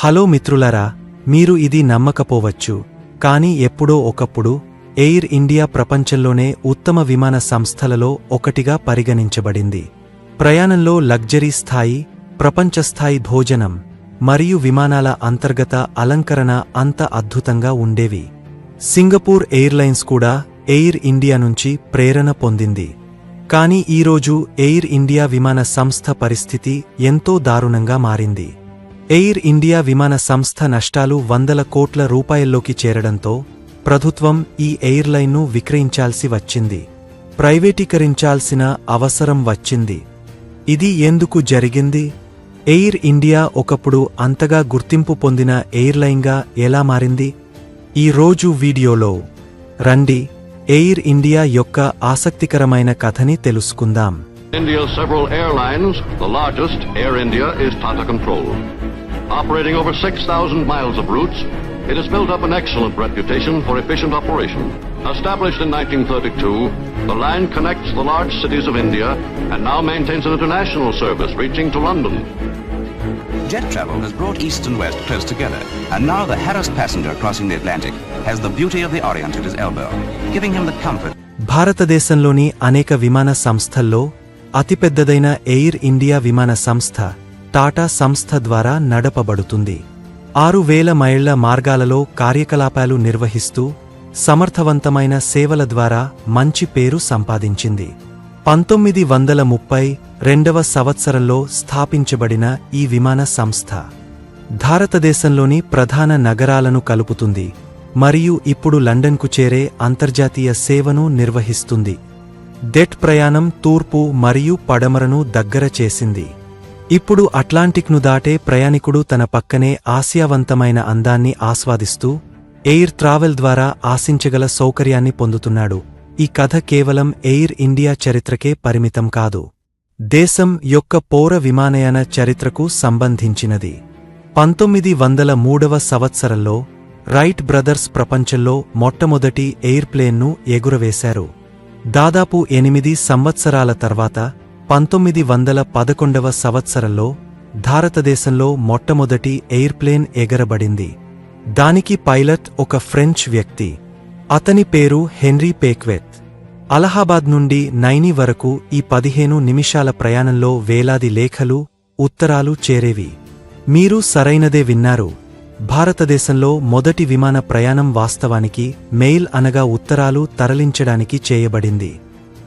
Hello మిత్రులరా మీరు ఇది నమ్మకపోవచ్చు కానీ ఎప్పుడో ఒకప్పుడు ఎయిర్ ఇండియా ప్రపంచంలోనే ఉత్తమ విమాన సంస్థలలో ఒకటిగా పరిగణించబడింది. ప్రయాణంలో లగ్జరీ స్థాయి ప్రపంచస్థాయి భోజనం మరియు విమానాల అంతర్గత అలంకరణ అంత అద్భుతంగా ఉండేవి. సింగపూర్ ఎయిర్లైన్స్ కూడా ఎయిర్ ఇండియా నుంచి ప్రేరణ పొందింది. కానీ ఈరోజు ఎయిర్ ఇండియా విమాన సంస్థ పరిస్థితి ఎంతో దారుణంగా మారింది. ఎయిర్ ఇండియా విమాన సంస్థ నష్టాలు వందల కోట్ల రూపాయల్లోకి చేరడంతో ప్రభుత్వం ఈ ఎయిర్లైన్ను విక్రయించాల్సి వచ్చింది. ప్రైవేటీకరించాల్సిన అవసరం వచ్చింది. ఇది ఎందుకు జరిగింది? ఎయిర్ ఇండియా ఒకప్పుడు అంతగా గుర్తింపు పొందిన ఎయిర్లైన్గా ఎలా మారింది? ఈ రోజు వీడియోలో రండి ఎయిర్ ఇండియా యొక్క ఆసక్తికరమైన కథని తెలుసుకుందాం. India's several airlines, the largest, Air India, is Tata controlled. Operating over 6,000 miles of routes, it has built up an excellent reputation for efficient operation. Established in 1932, the line connects the large cities of India and now maintains an international service reaching to London. Jet travel has brought East and West close together, and now the harassed passenger crossing the Atlantic has the beauty of the Orient at his elbow, giving him the comfort భారతదేశంలోని అనేక విమాన సంస్థల్లో అతిపెద్దదైన air India విమాన సంస్థ టాటా సంస్థ ద్వారా నడపబడుతుంది. ఆరు వేల మైళ్ళ మార్గాలలో కార్యకలాపాలు నిర్వహిస్తూ సమర్థవంతమైన సేవల ద్వారా మంచి పేరు సంపాదించింది. పంతొమ్మిది వందల ముప్పై రెండవ సంవత్సరంలో స్థాపించబడిన ఈ విమాన సంస్థ భారతదేశంలోని ప్రధాన నగరాలను కలుపుతుంది మరియు ఇప్పుడు లండన్కు చేరే అంతర్జాతీయ సేవను నిర్వహిస్తుంది. డెట్ ప్రయాణం తూర్పు మరియు పడమరను దగ్గర చేసింది. ఇప్పుడు అట్లాంటిక్ను దాటే ప్రయాణికుడు తన పక్కనే ఆసియావంతమైన అందాన్ని ఆస్వాదిస్తూ ఎయిర్ ట్రావెల్ ద్వారా ఆశించగల సౌకర్యాన్ని పొందుతున్నాడు. ఈ కథ కేవలం ఎయిర్ ఇండియా చరిత్రకే పరిమితం కాదు. దేశం యొక్క పౌర విమానయాన చరిత్రకు సంబంధించినది. పంతొమ్మిది వందల మూడవ సంవత్సరంలో రైట్ బ్రదర్స్ ప్రపంచంలో మొట్టమొదటి ఎయిర్ప్లేన్ను ఎగురవేశారు. దాదాపు ఎనిమిది సంవత్సరాల తర్వాత పంతొమ్మిది వందల పదకొండవ సంవత్సరంలో భారతదేశంలో మొట్టమొదటి ఎయిర్ప్లేన్ ఎగరబడింది. దానికి పైలట్ ఒక ఫ్రెంచ్ వ్యక్తి. అతని పేరు హెన్రీ పేక్వెత్. అలహాబాద్ నుండి నైని వరకు ఈ పదిహేను నిమిషాల ప్రయాణంలో వేలాది లేఖలు ఉత్తరాలు చేరేవి. మీరు సరైనదే విన్నారు. భారతదేశంలో మొదటి విమాన ప్రయాణం వాస్తవానికి మెయిల్ అనగా ఉత్తరాలు తరలించడానికి చేయబడింది.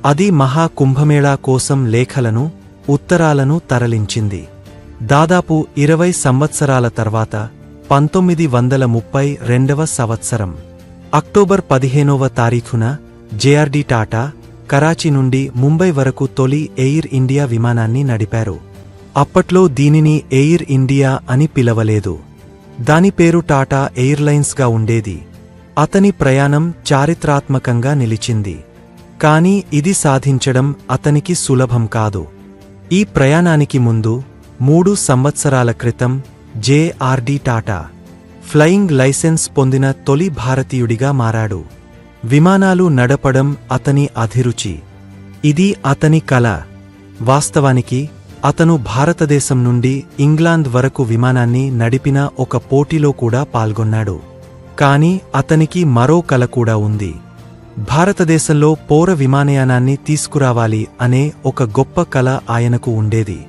అది మహా కుంభమేళా కోసం లేఖలను ఉత్తరాలను తరలించింది. దాదాపు ఇరవై సంవత్సరాల తర్వాత పంతొమ్మిది వందల ముప్పై రెండవ సంవత్సరం. అక్టోబర్ పదిహేనవ తారీఖున జేఆర్డి టాటా కరాచీ నుండి ముంబై వరకు తొలి ఎయిర్ ఇండియా విమానాన్ని నడిపారు. అప్పట్లో దీనిని ఎయిర్ ఇండియా అని పిలవలేదు. దాని పేరు టాటా ఎయిర్లైన్స్గా ఉండేది. అతని ప్రయాణం చారిత్రాత్మకంగా నిలిచింది. కానీ ఇది సాధించడం అతనికి సులభం కాదు. ఈ ప్రయాణానికి ముందు మూడు సంవత్సరాల క్రితం జేఆర్డి టాటా ఫ్లయింగ్ లైసెన్స్ పొందిన తొలి భారతీయుడిగా మారాడు. విమానాలు నడపడం అతని అధిరుచి. ఇది అతని కల వాస్తవానికి అతను భారతదేశం నుండి ఇంగ్లాండ్ వరకు విమానాన్ని నడిపిన ఒక పోటీలో కూడా పాల్గొన్నాడు. కాని అతనికి మరో కల కూడా ఉంది. భారతదేశంలో పౌర విమానయానాన్ని తీసుకురావాలి అనే ఒక గొప్ప కల ఆయనకు ఉండేది.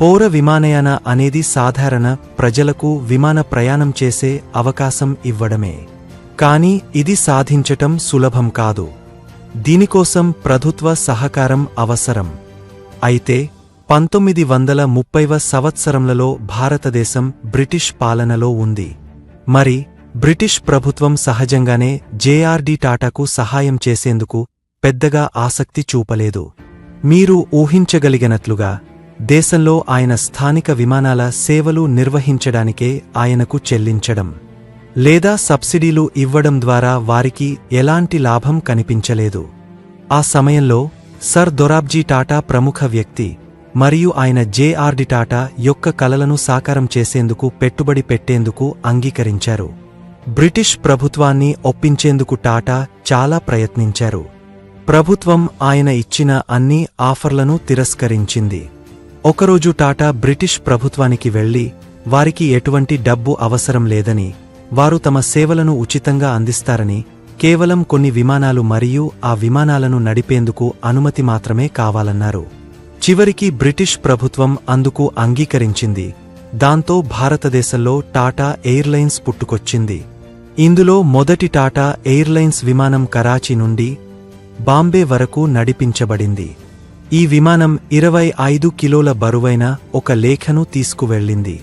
పౌర విమానయాన అనేది సాధారణ ప్రజలకు విమాన ప్రయాణం చేసే అవకాశం ఇవ్వడమే. కాని ఇది సాధించటం సులభం కాదు. దీనికోసం ప్రభుత్వ సహకారం అవసరం. అయితే పంతొమ్మిది వందల ముప్పైవ సంవత్సరంలలో భారతదేశం బ్రిటిష్ పాలనలో ఉంది. మరి బ్రిటిష్ ప్రభుత్వం సహజంగానే జేఆర్డి టాటాకు సహాయం చేసేందుకు పెద్దగా ఆసక్తి చూపలేదు. మీరు ఊహించగలిగినట్లుగా దేశంలో ఆయన స్థానిక విమానాల సేవలు నిర్వహించడానికే ఆయనకు చెల్లించడం లేదా సబ్సిడీలు ఇవ్వడం ద్వారా వారికి ఎలాంటి లాభం కనిపించలేదు. ఆ సమయంలో సర్ దొరాబ్జీ టాటా ప్రముఖ వ్యక్తి మరియు ఆయన జేఆర్డి టాటా యొక్క కలలను సాకారం చేసేందుకు పెట్టుబడి పెట్టేందుకు అంగీకరించారు. బ్రిటిష్ ప్రభుత్వాన్ని ఒప్పించేందుకు టాటా చాలా ప్రయత్నించారు. ప్రభుత్వం ఆయన ఇచ్చిన అన్ని ఆఫర్లను తిరస్కరించింది. ఒకరోజు టాటా బ్రిటిష్ ప్రభుత్వానికి వెళ్ళి వారికి ఎటువంటి డబ్బు అవసరం లేదని వారు తమ సేవలను ఉచితంగా అందిస్తారని కేవలం కొన్ని విమానాలు మరియు ఆ విమానాలను నడిపేందుకు అనుమతి మాత్రమే కావాలన్నారు. చివరికి బ్రిటిష్ ప్రభుత్వం అందుకు అంగీకరించింది. దాంతో భారతదేశంలో టాటా ఎయిర్లైన్స్ పుట్టుకొచ్చింది. ఇందులో మొదటి టాటా ఎయిర్లైన్స్ విమానం కరాచీ నుండి బాంబే వరకు నడిపించబడింది. ఈ విమానం ఇరవై ఐదు కిలోల బరువైన ఒక లేఖను తీసుకువెళ్ళింది.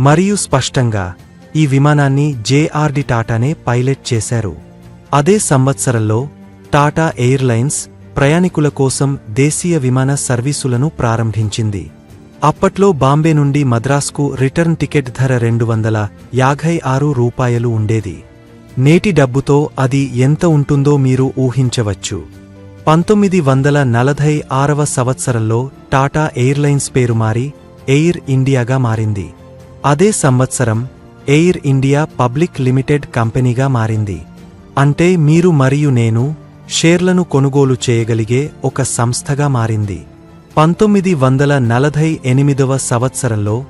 మరియు స్పష్టంగా ఈ విమానాన్ని జేఆర్డి టాటానే పైలట్ చేశారు. అదే సంవత్సరంలో టాటా ఎయిర్లైన్స్ ప్రయాణికుల కోసం దేశీయ విమాన సర్వీసులను ప్రారంభించింది. అప్పట్లో బాంబే నుండి మద్రాస్కు రిటర్న్ టికెట్ ధర రెండు వందల యాభై ఆరు రూపాయలు ఉండేది. నేటి డబ్బుతో అది ఎంత ఉంటుందో మీరు ఊహించవచ్చు. పంతొమ్మిది వందల నలభై ఆరవ సంవత్సరంలో టాటా ఎయిర్లైన్స్ పేరు మారి ఎయిర్ ఇండియాగా మారింది. అదే సంవత్సరం ఎయిర్ ఇండియా పబ్లిక్ లిమిటెడ్ కంపెనీగా మారింది. అంటే మీరు మరియు నేను షేర్లను కొనుగోలు చేయగలిగే ఒక సంస్థగా మారింది. పంతొమ్మిది వందల నలభై ఎనిమిదవ సంవత్సరంలో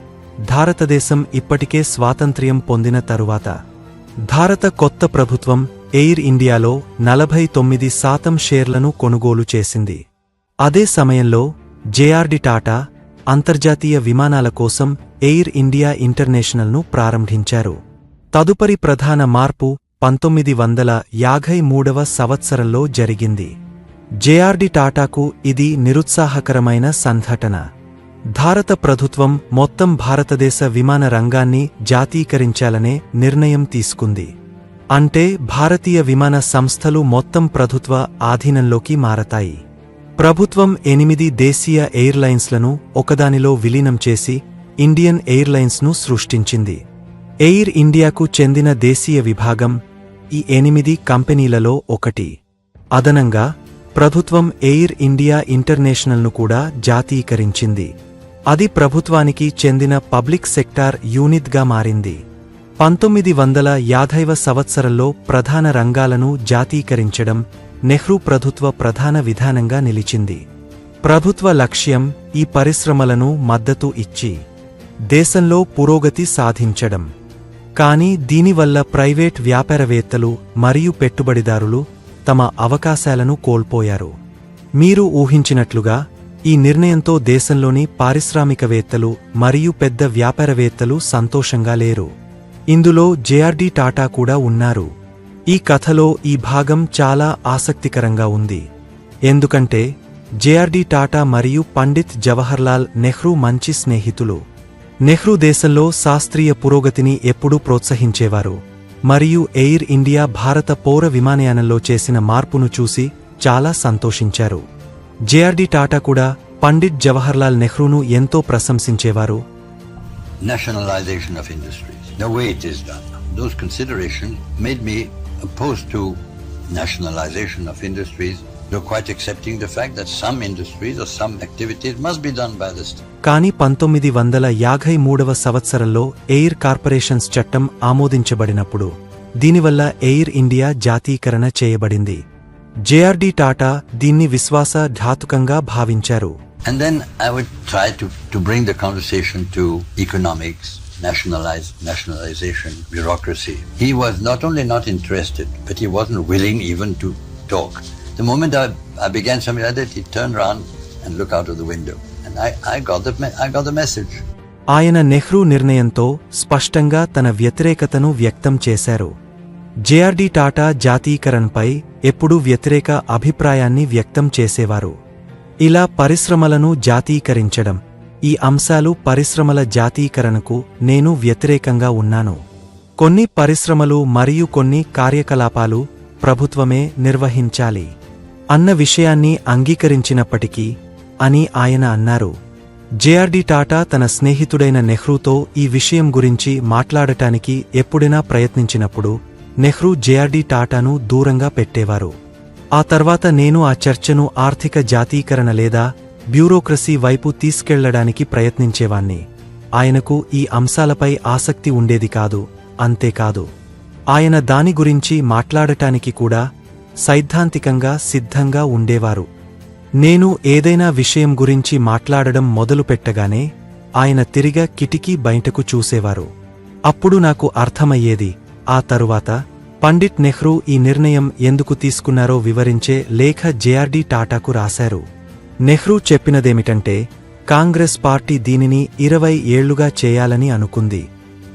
భారతదేశం ఇప్పటికే స్వాతంత్ర్యం పొందిన తరువాత భారత కొత్త ప్రభుత్వం ఎయిర్ ఇండియాలో నలభై తొమ్మిది శాతం షేర్లను కొనుగోలు చేసింది. అదే సమయంలో జేఆర్డి టాటా అంతర్జాతీయ విమానాల కోసం ఎయిర్ ఇండియా ఇంటర్నేషనల్ను ప్రారంభించారు. తదుపరి ప్రధాన మార్పు పంతొమ్మిది వందల యాభై మూడవ సంవత్సరంలో జరిగింది. జేఆర్డి టాటాకు ఇది నిరుత్సాహకరమైన సంఘటన. భారత ప్రభుత్వం మొత్తం భారతదేశ విమాన రంగాన్ని జాతీకరించాలనే నిర్ణయం తీసుకుంది. అంటే భారతీయ విమాన సంస్థలు మొత్తం ప్రభుత్వ ఆధీనంలోకి మారతాయి. ప్రభుత్వం ఎనిమిది దేశీయ ఎయిర్లైన్స్లను ఒకదానిలో విలీనం చేసి ఇండియన్ ఎయిర్లైన్స్ను సృష్టించింది. ఎయిర్ ఇండియాకు చెందిన దేశీయ విభాగం ఈ ఎనిమిది కంపెనీలలో ఒకటి. అదనంగా ప్రభుత్వం ఎయిర్ ఇండియా ఇంటర్నేషనల్ను కూడా జాతీకరించింది అది ప్రభుత్వానికి చెందిన పబ్లిక్ సెక్టార్ యూనిట్గా మారింది. పంతొమ్మిది వందల యాభైవ సంవత్సరంలో ప్రధాన రంగాలను జాతీకరించడం నెహ్రూ ప్రభుత్వ ప్రధాన విధానంగా నిలిచింది. ప్రభుత్వ లక్ష్యం ఈ పరిశ్రమలను మద్దతు ఇచ్చి దేశంలో పురోగతి సాధించడం. కానీ దీనివల్ల ప్రైవేట్ వ్యాపారవేత్తలు మరియు పెట్టుబడిదారులు తమ అవకాశాలను కోల్పోయారు. మీరు ఊహించినట్లుగా ఈ నిర్ణయంతో దేశంలోని పారిశ్రామికవేత్తలు మరియు పెద్ద వ్యాపారవేత్తలు సంతోషంగా లేరు. ఇందులో జేఆర్డి టాటా కూడా ఉన్నారు. ఈ కథలో ఈ భాగం చాలా ఆసక్తికరంగా ఉంది. ఎందుకంటే జేఆర్డి టాటా మరియు పండిత్ జవహర్లాల్ నెహ్రూ మంచి స్నేహితులు. నెహ్రూ దేశంలో శాస్త్రీయ పురోగతిని ఎప్పుడూ ప్రోత్సహించేవారు. మరియు ఎయిర్ ఇండియా భారత పౌర విమానయానంలో చేసిన మార్పును చూసి చాలా సంతోషించారు. జేఆర్డి టాటా కూడా పండిట్ జవహర్లాల్ నెహ్రూను ఎంతో ప్రశంసించేవారు. Those considerations made me opposed to nationalization of industries You're quite accepting the fact that some industries or some activities must be done by the state. కానీ పంతొమ్మిది వందల యాభై మూడవ సంవత్సరంలో ఎయిర్ కార్పొరేషన్స్ చట్టం ఆమోదించబడినప్పుడు దీనివల్ల ఎయిర్ ఇండియా జాతీకరణ చేయబడింది. జేఆర్డి టాటా దీన్ని విశ్వాస ధాతుకంగా భావించారు. Talk The moment I, I began something like that, he turned around and looked out of the window. And I, I, got, the, I got the message. ఆయన నెహ్రూ నిర్ణయంతో స్పష్టంగా తన వ్యతిరేకతను వ్యక్తం చేశారు జేఆర్డి టాటా జాతీకరణపై ఎప్పుడూ వ్యతిరేక అభిప్రాయాన్ని వ్యక్తం చేసేవారు ఇలా పరిశ్రమలను జాతీకరించడం ఈ అంశాలు పరిశ్రమల జాతీకరణకు నేను వ్యతిరేకంగా ఉన్నాను కొన్ని పరిశ్రమలు మరియు కొన్ని కార్యకలాపాలు ప్రభుత్వమే నిర్వహించాలి అన్న విషయాన్ని అంగీకరించినప్పటికీ అని ఆయన అన్నారు. జేఆర్డి టాటా తన స్నేహితుడైన నెహ్రూతో ఈ విషయం గురించి మాట్లాడటానికి ఎప్పుడైనా ప్రయత్నించినప్పుడు నెహ్రూ జేఆర్డి టాటాను దూరంగా పెట్టేవారు. ఆ తర్వాత నేను ఆ చర్చను ఆర్థిక జాతీకరణ లేదా బ్యూరోక్రసీ వైపు తీసుకెళ్ళడానికి ప్రయత్నించేవాణ్ణి. ఆయనకు ఈ అంశాలపై ఆసక్తి ఉండేది కాదు అంతేకాదు. ఆయన దాని గురించి మాట్లాడటానికి కూడా సైద్ధాంతికంగా సిద్ధంగా ఉండేవారు. నేను ఏదైనా విషయం గురించి మాట్లాడడం మొదలుపెట్టగానే ఆయన తిరిగా కిటికీ బయటకు చూసేవారు. అప్పుడు నాకు అర్థమయ్యేది ఆ తరువాత పండిట్ నెహ్రూ ఈ నిర్ణయం ఎందుకు తీసుకున్నారో వివరించే లేఖ జేఆర్డీ టాటాకు రాశారు. నెహ్రూ చెప్పినదేమిటంటే కాంగ్రెస్ పార్టీ దీనిని ఇరవై ఏళ్ళుగా చేయాలని అనుకుంది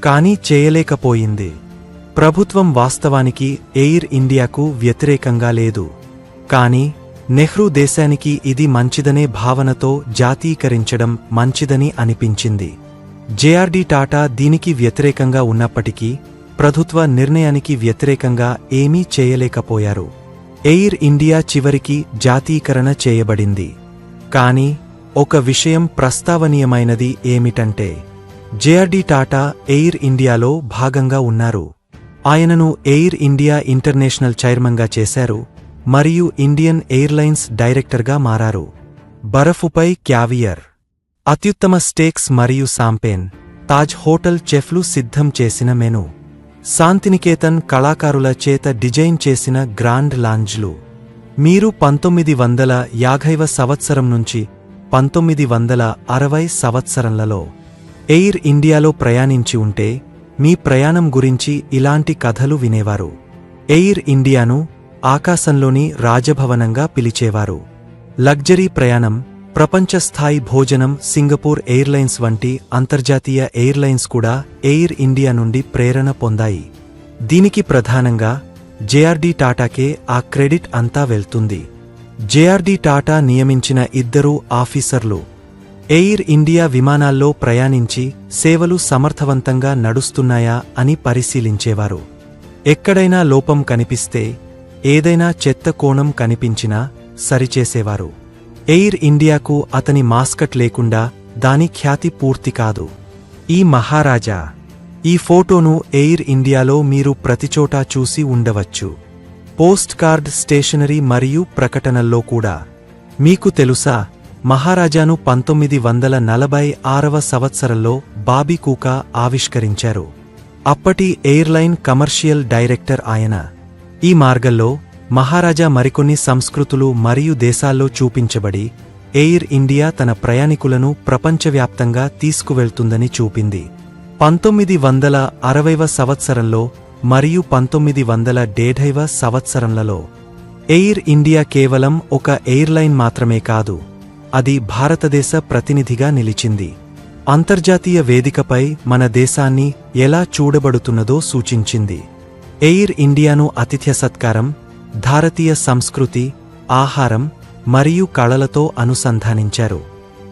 కానీ చేయలేకపోయింది. ప్రభుత్వం వాస్తవానికి ఎయిర్ ఇండియాకు వ్యతిరేకంగా లేదు. కానీ నెహ్రూ దేశానికి ఇది మంచిదనే భావనతో జాతీకరించడం మంచిదని అనిపించింది. జేఆర్డి టాటా దీనికి వ్యతిరేకంగా ఉన్నప్పటికీ ప్రభుత్వ నిర్ణయానికి వ్యతిరేకంగా ఏమీ చేయలేకపోయారు. ఎయిర్ ఇండియా చివరికి జాతీకరణ చేయబడింది. కానీ ఒక విషయం ప్రస్తావనీయమైనది ఏమిటంటే జేఆర్డి టాటా ఎయిర్ ఇండియాలో భాగంగా ఉన్నారు. ఆయనను ఎయిర్ ఇండియా ఇంటర్నేషనల్ చైర్మన్గా చేశారు మరియు ఇండియన్ ఎయిర్లైన్స్ డైరెక్టర్గా మారారు. బరఫుపై క్యావియర్ అత్యుత్తమ స్టేక్స్ మరియు సాంపేన్ తాజ్ హోటల్ చెఫ్లు సిద్ధం చేసిన మెను శాంతినికేతన్ కళాకారుల చేత డిజైన్ చేసిన గ్రాండ్ లాంజ్లు. మీరు పంతొమ్మిది వందల యాభైవ సంవత్సరం నుంచి పంతొమ్మిది వందల అరవై సంవత్సరంలలో ఎయిర్ ఇండియాలో ప్రయాణించి ఉంటే మీ ప్రయాణం గురించి ఇలాంటి కథలు వినేవారు. ఎయిర్ ఇండియాను ఆకాశంలోని రాజభవనంగా పిలిచేవారు. లగ్జరీ ప్రయాణం ప్రపంచస్థాయి భోజనం సింగపూర్ ఎయిర్లైన్స్ వంటి అంతర్జాతీయ ఎయిర్లైన్స్ కూడా ఎయిర్ ఇండియా నుండి ప్రేరణ పొందాయి. దీనికి ప్రధానంగా జేఆర్డి టాటాకే ఆ క్రెడిట్ అంతా వెళ్తుంది. జేఆర్డి టాటా నియమించిన ఇద్దరు ఆఫీసర్లు ఎయిర్ ఇండియా విమానాల్లో ప్రయాణించి సేవలు సమర్థవంతంగా నడుస్తున్నాయా అని పరిశీలించేవారు. ఎక్కడైనా లోపం కనిపిస్తే ఏదైనా చెత్త కోణం కనిపించినా సరిచేసేవారు. ఎయిర్ ఇండియాకు అతని మాస్కట్ లేకుండా దాని ఖ్యాతి పూర్తి కాదు. ఈ మహారాజా ఈ ఫోటోను ఎయిర్ ఇండియాలో మీరు ప్రతిచోటా చూసి ఉండవచ్చు. పోస్ట్ కార్డ్ స్టేషనరీ మరియు ప్రకటనల్లో కూడా. మీకు తెలుసా మహారాజాను పంతొమ్మిది వందల నలభై ఆరవ సంవత్సరంలో బాబీ కూకా ఆవిష్కరించారు. అప్పటి ఎయిర్లైన్ కమర్షియల్ డైరెక్టర్ ఆయన. ఈ మార్గంలో మహారాజా మరికొన్ని సంస్కృతులు మరియు దేశాల్లో చూపించబడి ఎయిర్ ఇండియా తన ప్రయాణికులను ప్రపంచవ్యాప్తంగా తీసుకువెళ్తుందని చూపింది. పంతొమ్మిది వందల అరవైవ సంవత్సరంలో మరియు పంతొమ్మిది వందల డేఢైవ సంవత్సరంలలో ఎయిర్ ఇండియా కేవలం ఒక ఎయిర్లైన్ మాత్రమే కాదు. అది భారతదేశ ప్రతినిధిగా నిలిచింది. అంతర్జాతీయ వేదికపై మన దేశాన్ని ఎలా చూడబడుతున్నదో సూచించింది. ఎయిర్ ఇండియాను అతిథ్య సత్కారం భారతీయ సంస్కృతి ఆహారం మరియు కళలతో అనుసంధానించారు.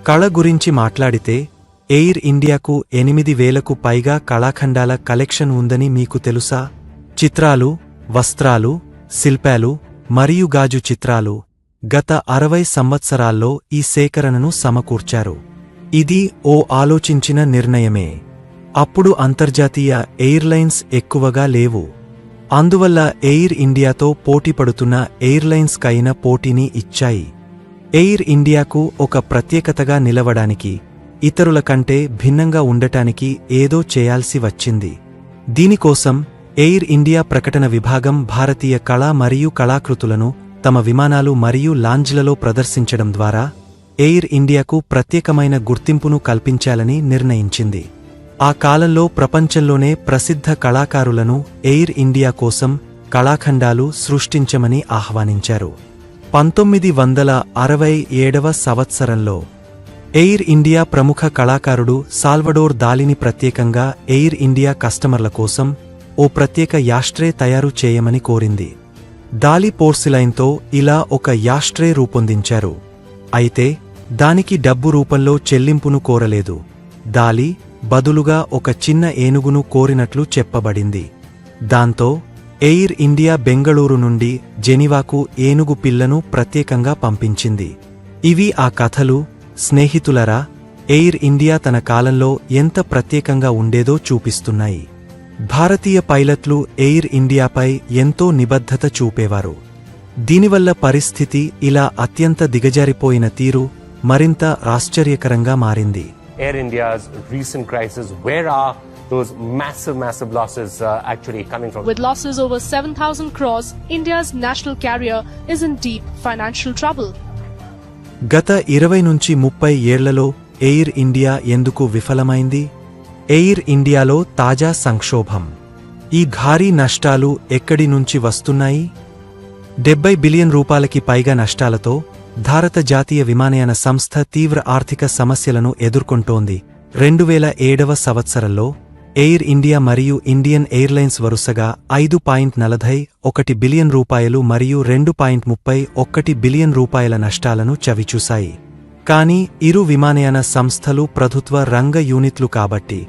కళ గురించి మాట్లాడితే ఎయిర్ ఇండియాకు ఎనిమిది వేలకు పైగా కళాఖండాల కలెక్షన్ ఉందని మీకు తెలుసా? చిత్రాలు వస్త్రాలు శిల్పాలు మరియు గాజు చిత్రాలు గత అరవై సంవత్సరాల్లో ఈ సేకరణను సమకూర్చారు. ఇది ఓ ఆలోచించిన నిర్ణయమే. అప్పుడు అంతర్జాతీయ ఎయిర్లైన్స్ ఎక్కువగా లేవు. అందువల్ల ఎయిర్ ఇండియాతో పోటీపడుతున్న ఎయిర్లైన్స్ కైన పోటీని ఇచ్చాయి. ఎయిర్ ఇండియాకు ఒక ప్రత్యేకతగా నిలవడానికి ఇతరుల కంటే భిన్నంగా ఉండటానికి ఏదో చేయాల్సి వచ్చింది. దీనికోసం ఎయిర్ ఇండియా ప్రకటన విభాగం భారతీయ కళ మరియు కళాకృతులను తమ విమానాలు మరియు లాంజ్లలో ప్రదర్శించడం ద్వారా ఎయిర్ ఇండియాకు ప్రత్యేకమైన గుర్తింపును కల్పించాలని నిర్ణయించింది. ఆ కాలంలో ప్రపంచంలోనే ప్రసిద్ధ కళాకారులను ఎయిర్ ఇండియా కోసం కళాఖండాలు సృష్టించమని ఆహ్వానించారు. పంతొమ్మిది వందల అరవై ఏడవ సంవత్సరంలో ఎయిర్ ఇండియా ప్రముఖ కళాకారుడు సాల్వడోర్ దాలిని ప్రత్యేకంగా ఎయిర్ ఇండియా కస్టమర్ల కోసం ఓ ప్రత్యేక యాష్ట్రే తయారు చేయమని కోరింది. దాలి పోర్సిలైన్తో ఇలా ఒక యాష్ట్రే రూపొందించారు. అయితే దానికి డబ్బు రూపంలో చెల్లింపును కోరలేదు. దాలి బదులుగా ఒక చిన్న ఏనుగును కోరినట్లు చెప్పబడింది. దాంతో ఎయిర్ ఇండియా బెంగళూరు నుండి జెనీవాకు ఏనుగు పిల్లను ప్రత్యేకంగా పంపించింది. ఇవి ఆ కథలు స్నేహితులరా ఎయిర్ ఇండియా తన కాలంలో ఎంత ప్రత్యేకంగా ఉండేదో చూపిస్తున్నాయి. భారతీయ పైలట్లు ఎయిర్ ఇండియాపై ఎంతో నిబద్ధత చూపేవారు దీనివల్ల పరిస్థితి ఇలా అత్యంత దిగజారిపోయిన తీరు మరింత ఆశ్చర్యకరంగా మారింది Air India's recent crisis, where are those massive, massive losses uh, actually coming from? With losses over 7,000 crores, India's national carrier is in deep financial trouble. గత ఇరవై నుంచి ముప్పై ఏళ్ళలో ఎయిర్ ఇండియా ఎందుకు విఫలమైంది ఎయిర్ ఇండియాలో తాజా సంక్షోభం. ఈ భారీ నష్టాలు ఎక్కడి నుంచి వస్తున్నాయి? డెబ్బై బిలియన్ రూపాయలకి పైగా నష్టాలతో భారత జాతీయ విమానయాన సంస్థ తీవ్ర ఆర్థిక సమస్యలను ఎదుర్కొంటోంది. రెండు వేల ఏడవ సంవత్సరంలో ఎయిర్ ఇండియా మరియు ఇండియన్ ఎయిర్లైన్స్ వరుసగా ఐదు పాయింట్ నలభై ఒకటి బిలియన్ రూపాయలు మరియు రెండు పాయింట్ ముప్పై ఒకటి బిలియన్ రూపాయల నష్టాలను చవిచూశాయి. కానీ ఇరు విమానయాన సంస్థలు ప్రభుత్వ రంగ యూనిట్లు కాబట్టి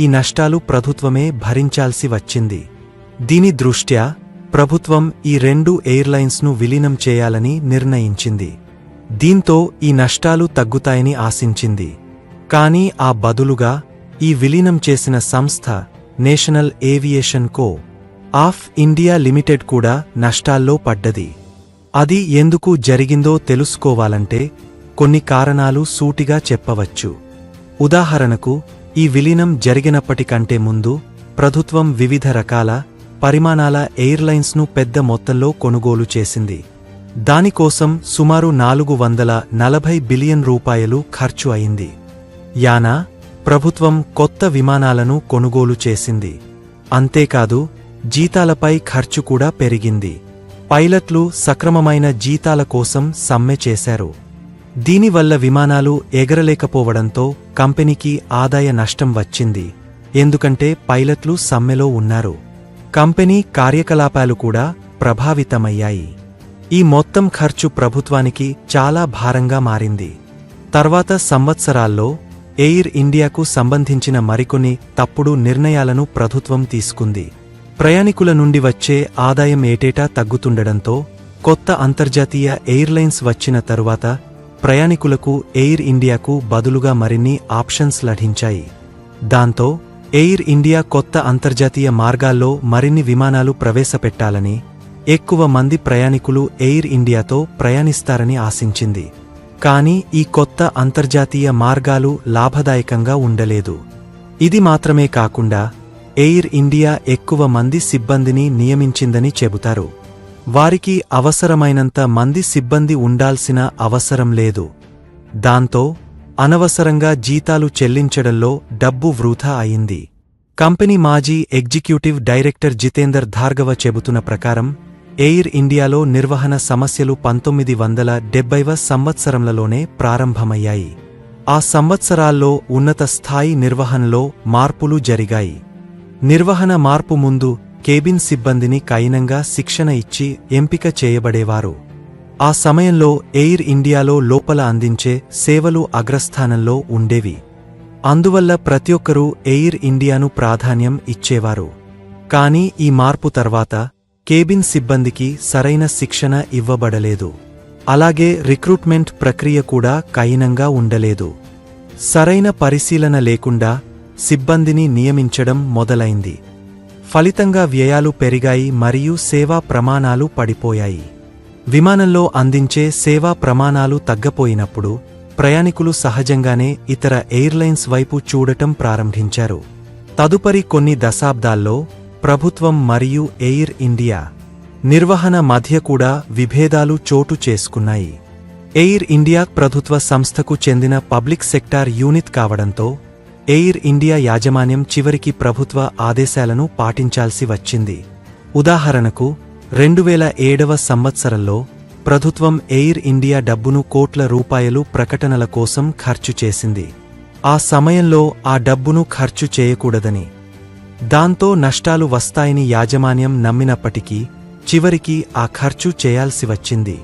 ఈ నష్టాలు ప్రభుత్వమే భరించాల్సి వచ్చింది. దీని దృష్ట్యా ప్రభుత్వం ఈ రెండు ఎయిర్లైన్స్ను విలీనం చేయాలని నిర్ణయించింది. దీంతో ఈ నష్టాలు తగ్గుతాయని ఆశించింది. కానీ ఆ బదులుగా ఈ విలీనం చేసిన సంస్థ National Aviation Co of India Limited కూడా నష్టాల్లో పడ్డది. అది ఎందుకు జరిగిందో తెలుసుకోవాలంటే కొన్ని కారణాలు సూటిగా చెప్పవచ్చు. ఉదాహరణకు ఈ విలీనం జరిగినప్పటికంటే ముందు ప్రభుత్వం వివిధ రకాల పరిమాణాల ఎయిర్లైన్స్ను పెద్ద మొత్తంలో కొనుగోలు చేసింది. దానికోసం సుమారు నాలుగు వందల నలభై బిలియన్ రూపాయలు ఖర్చు అయింది. యానా ప్రభుత్వం కొత్త విమానాలను కొనుగోలు చేసింది. అంతేకాదు జీతాలపై ఖర్చు కూడా పెరిగింది. పైలట్లు సక్రమమైన జీతాల కోసం సమ్మె చేశారు. దీనివల్ల విమానాలు ఎగరలేకపోవడంతో కంపెనీకి ఆదాయ నష్టం వచ్చింది. ఎందుకంటే పైలట్లు సమ్మెలో ఉన్నారు. కంపెనీ కార్యకలాపాలు కూడా ప్రభావితమయ్యాయి. ఈ మొత్తం ఖర్చు ప్రభుత్వానికి చాలా భారంగా మారింది. తర్వాత సంవత్సరాల్లో ఎయిర్ ఇండియాకు సంబంధించిన మరికొన్ని తప్పుడు నిర్ణయాలను ప్రభుత్వం తీసుకుంది. ప్రయాణికుల నుండి వచ్చే ఆదాయం ఏటేటా తగ్గుతుండడంతో కొత్త అంతర్జాతీయ ఎయిర్లైన్స్ వచ్చిన తరువాత ప్రయాణికులకు ఎయిర్ ఇండియాకు బదులుగా మరిన్ని ఆప్షన్స్ లభించాయి. దాంతో ఎయిర్ ఇండియా కొత్త అంతర్జాతీయ మార్గాల్లో మరిన్ని విమానాలు ప్రవేశపెట్టాలని ఎక్కువ మంది ప్రయాణికులు ఎయిర్ ఇండియాతో ప్రయాణిస్తారని ఆశించింది. కానీ ఈ కొత్త అంతర్జాతీయ మార్గాలు లాభదాయకంగా ఉండలేదు. ఇది మాత్రమే కాకుండా ఎయిర్ ఇండియా ఎక్కువ మంది సిబ్బందిని నియమించిందని చెబుతారు. వారికి అవసరమైనంత మంది సిబ్బంది ఉండాల్సిన అవసరం లేదు. దాంతో అనవసరంగా జీతాలు చెల్లించడంలో డబ్బు వృథా అయింది. కంపెనీ మాజీ ఎగ్జిక్యూటివ్ డైరెక్టర్ జితేందర్ భార్గవ చెబుతున్న ప్రకారం ఎయిర్ ఇండియాలో నిర్వహణ సమస్యలు పంతొమ్మిది వందల డెబ్బైవ సంవత్సరంలలోనే ప్రారంభమయ్యాయి. ఆ సంవత్సరాల్లో ఉన్నత స్థాయి నిర్వహణలో మార్పులు జరిగాయి. నిర్వహణ మార్పు ముందు కేబిన్ సిబ్బందిని కైనంగా శిక్షణ ఇచ్చి ఎంపిక చేయబడేవారు. ఆ సమయంలో ఎయిర్ ఇండియాలో లోపల అందించే సేవలు అగ్రస్థానంలో ఉండేవి. అందువల్ల ప్రతి ఒక్కరూ ఎయిర్ ఇండియాను ప్రాధాన్యం ఇచ్చేవారు. కానీ ఈ మార్పు తర్వాత కేబిన్ సిబ్బందికి సరైన శిక్షణ ఇవ్వబడలేదు. అలాగే రిక్రూట్మెంట్ ప్రక్రియ కూడా కఠినంగా ఉండలేదు. సరైన పరిశీలన లేకుండా సిబ్బందిని నియమించడం మొదలైంది. ఫలితంగా వ్యయాలు పెరిగాయి మరియు సేవా ప్రమాణాలు పడిపోయాయి. విమానంలో అందించే సేవా ప్రమాణాలు తగ్గపోయినప్పుడు ప్రయాణికులు సహజంగానే ఇతర ఎయిర్లైన్స్ వైపు చూడటం ప్రారంభించారు. తదుపరి కొన్ని దశాబ్దాల్లో ప్రభుత్వం మరియు ఎయిర్ ఇండియా నిర్వహణ మధ్య కూడా విభేదాలు చోటు చేసుకున్నాయి. ఎయిర్ ఇండియా ప్రభుత్వ సంస్థకు చెందిన పబ్లిక్ సెక్టార్ యూనిట్ కావడంతో ఎయిర్ ఇండియా యాజమాన్యం చివరికి ప్రభుత్వ ఆదేశాలను పాటించాల్సి వచ్చింది. ఉదాహరణకు రెండు వేల ఏడవ సంవత్సరంలో ప్రభుత్వం ఎయిర్ ఇండియా డబ్బును కోట్ల రూపాయలు ప్రకటనల కోసం ఖర్చు చేసింది. ఆ సమయంలో ఆ డబ్బును ఖర్చు చేయకూడదని. దాంతో నష్టాలు వస్తాయని యాజమాన్యం నమ్మినప్పటికీ చివరికి ఆ ఖర్చు చేయాల్సి వచ్చింది.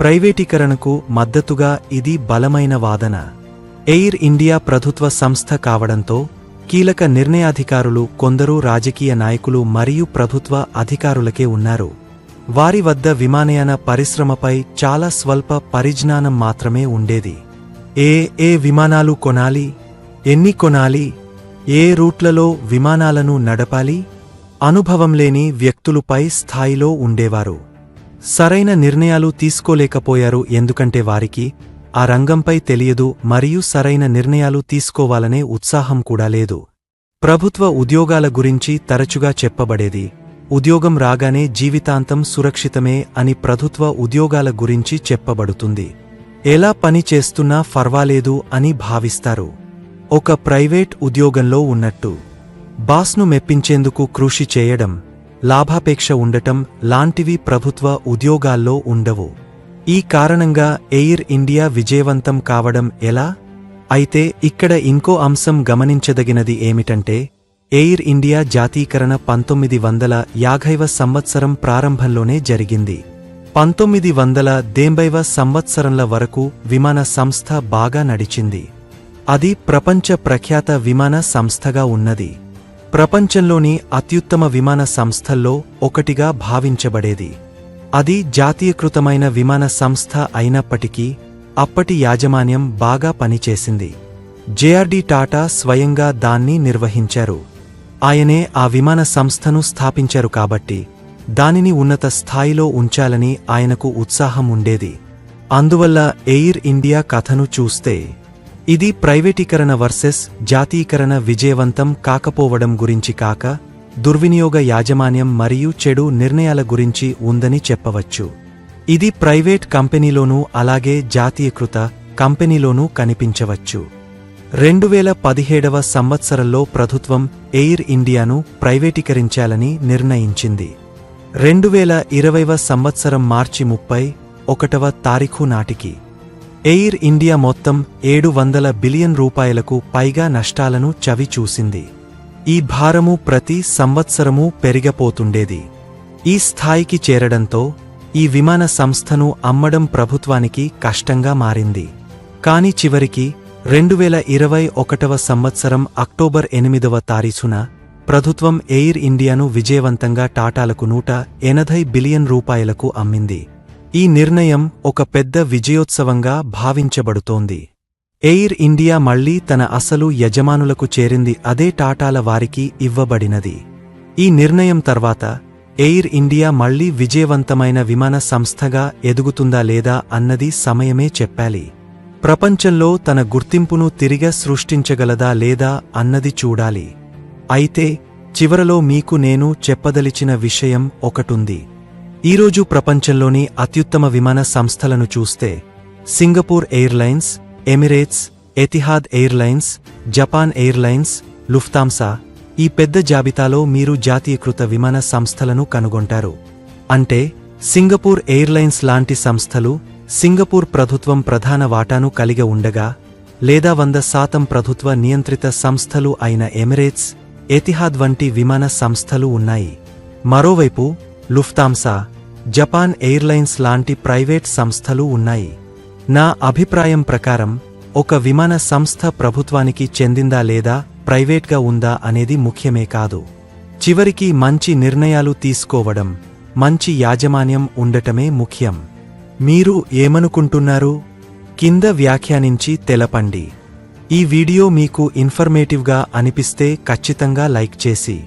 ప్రైవేటీకరణకు మద్దతుగా ఇది బలమైన వాదన. ఎయిర్ ఇండియా ప్రభుత్వ సంస్థ కావడంతో కీలక నిర్ణయాధికారులు కొందరు రాజకీయ నాయకులు మరియు ప్రభుత్వ అధికారులకే ఉన్నారు. వారి వద్ద విమానయాన పరిశ్రమపై చాలా స్వల్ప పరిజ్ఞానం మాత్రమే ఉండేది. ఏ ఏ విమానాలు కొనాలి? ఎన్ని కొనాలి? ఏ రూట్లలో విమానాలను నడపాలి? అనుభవం లేని వ్యక్తులుపై స్థాయిలో ఉండేవారు. సరైన నిర్ణయాలు తీసుకోలేకపోయారు ఎందుకంటే వారికి ఆ రంగంపై తెలియదు మరియు సరైన నిర్ణయాలు తీసుకోవాలనే ఉత్సాహం కూడా లేదు. ప్రభుత్వ ఉద్యోగాల గురించి తరచుగా చెప్పబడేది ఉద్యోగం రాగానే జీవితాంతం సురక్షితమే అని ప్రభుత్వ ఉద్యోగాల గురించి చెప్పబడుతుంది. ఎలా పని చేస్తున్నా ఫర్వాలేదు అని భావిస్తారు. ఒక ప్రైవేట్ ఉద్యోగంలో ఉన్నట్టు. బాస్ను మెప్పించేందుకు కృషి చేయడం లాభాపేక్ష ఉండటం లాంటివి ప్రభుత్వ ఉద్యోగాల్లో ఉండవు. ఈ కారణంగా ఎయిర్ ఇండియా విజయవంతం కావడం ఎలా? అయితే ఇక్కడ ఇంకో అంశం గమనించదగినది ఏమిటంటే ఎయిర్ ఇండియా జాతీకరణ పంతొమ్మిది వందల యాభైవ సంవత్సరం ప్రారంభంలోనే జరిగింది. పంతొమ్మిది వందల దేంబైవ సంవత్సరంల వరకు విమాన సంస్థ బాగా నడిచింది. అది ప్రపంచ ప్రఖ్యాత విమాన సంస్థగా ఉన్నది. ప్రపంచంలోని అత్యుత్తమ విమాన సంస్థల్లో ఒకటిగా భావించబడేది. అది జాతీయకృతమైన విమాన సంస్థ అయినప్పటికీ అప్పటి యాజమాన్యం బాగా పనిచేసింది. జేఆర్డి టాటా స్వయంగా దాన్ని నిర్వహించారు. ఆయనే ఆ విమాన సంస్థను స్థాపించారు కాబట్టి దానిని ఉన్నత స్థాయిలో ఉంచాలని ఆయనకు ఉత్సాహం ఉండేది. అందువల్ల ఎయిర్ ఇండియా కథను చూస్తే ఇది ప్రైవేటీకరణ వర్సెస్ జాతీకరణ విజయవంతం కాకపోవడం గురించి కాక దుర్వినియోగ యాజమాన్యం మరియు చెడు నిర్ణయాల గురించి ఉందని చెప్పవచ్చు. ఇది ప్రైవేట్ కంపెనీలోనూ అలాగే జాతీయకృత కంపెనీలోనూ కనిపించవచ్చు. రెండు వేల పదిహేడవ సంవత్సరంలో ప్రభుత్వం ఎయిర్ ఇండియాను ప్రైవేటీకరించాలని నిర్ణయించింది. రెండు వేల ఇరవైవ సంవత్సరం మార్చి ముప్పై ఒకటవ తారీఖు నాటికి ఎయిర్ ఇండియా మొత్తం ఏడు వందల బిలియన్ రూపాయలకు పైగా నష్టాలను చవిచూసింది. ఈ భారము ప్రతి సంవత్సరమూ పెరిగపోతుండేది. ఈ స్థాయికి చేరడంతో ఈ విమాన సంస్థను అమ్మడం ప్రభుత్వానికి కష్టంగా మారింది. కాని చివరికి రెండువేల ఇరవై ఒకటవ సంవత్సరం అక్టోబర్ ఎనిమిదవ తారీఖున ప్రభుత్వం ఎయిర్ ఇండియాను విజయవంతంగా టాటాలకు నూట ఎనభై బిలియన్ రూపాయలకు అమ్మింది. ఈ నిర్ణయం ఒక పెద్ద విజయోత్సవంగా భావించబడుతోంది. ఎయిర్ ఇండియా మళ్ళీ తన అసలు యజమానులకు చేరింది అదే టాటాల వారికి ఇవ్వబడినది. ఈ నిర్ణయం తర్వాత ఎయిర్ ఇండియా మళ్ళీ విజయవంతమైన విమాన సంస్థగా ఎదుగుతుందా లేదా అన్నది సమయమే చెప్పాలి. ప్రపంచంలో తన గుర్తింపును తిరిగ సృష్టించగలదా లేదా అన్నది చూడాలి. అయితే చివరలో మీకు నేను చెప్పదలిచిన విషయం ఒకటుంది. ఈరోజు ప్రపంచంలోని అత్యుత్తమ విమాన సంస్థలను చూస్తే Singapore Airlines Emirates Etihad Airlines Japan Airlines Lufthansa ఈ పెద్ద జాబితాలో మీరు జాతీయకృత విమాన సంస్థలను కనుగొంటారు. అంటే సింగపూర్ ఎయిర్లైన్స్ లాంటి సంస్థలు సింగపూర్ ప్రభుత్వం ప్రధాన వాటాను కలిగి ఉండగా లేదా వంద శాతం ప్రభుత్వ నియంత్రిత సంస్థలు అయిన ఎమిరేట్స్ ఎతిహాద్ వంటి విమాన సంస్థలు ఉన్నాయి. మరోవైపు లుఫ్తాంసా జపాన్ ఎయిర్లైన్స్ లాంటి ప్రైవేట్ సంస్థలు ఉన్నాయి. నా అభిప్రాయం ప్రకారం ఒక విమాన సంస్థ ప్రభుత్వానికి చెందిందా లేదా ప్రైవేట్గా ఉందా అనేది ముఖ్యమే కాదు. చివరికి మంచి నిర్ణయాలు తీసుకోవడం మంచి యాజమాన్యం ఉండటమే ముఖ్యం. మీరు ఏమనుకుంటున్నారు? కింద వ్యాఖ్యానించి తెలపండి. ఈ వీడియో మీకు ఇన్ఫర్మేటివ్గా అనిపిస్తే ఖచ్చితంగా లైక్ చేసి.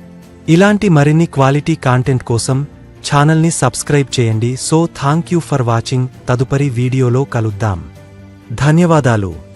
ఇలాంటి మరిన్ని క్వాలిటీ కాంటెంట్ కోసం ఛానల్ని సబ్స్క్రైబ్ చేయండి. So thank you for watching. తదుపరి వీడియోలో కలుద్దాం. ధన్యవాదాలు.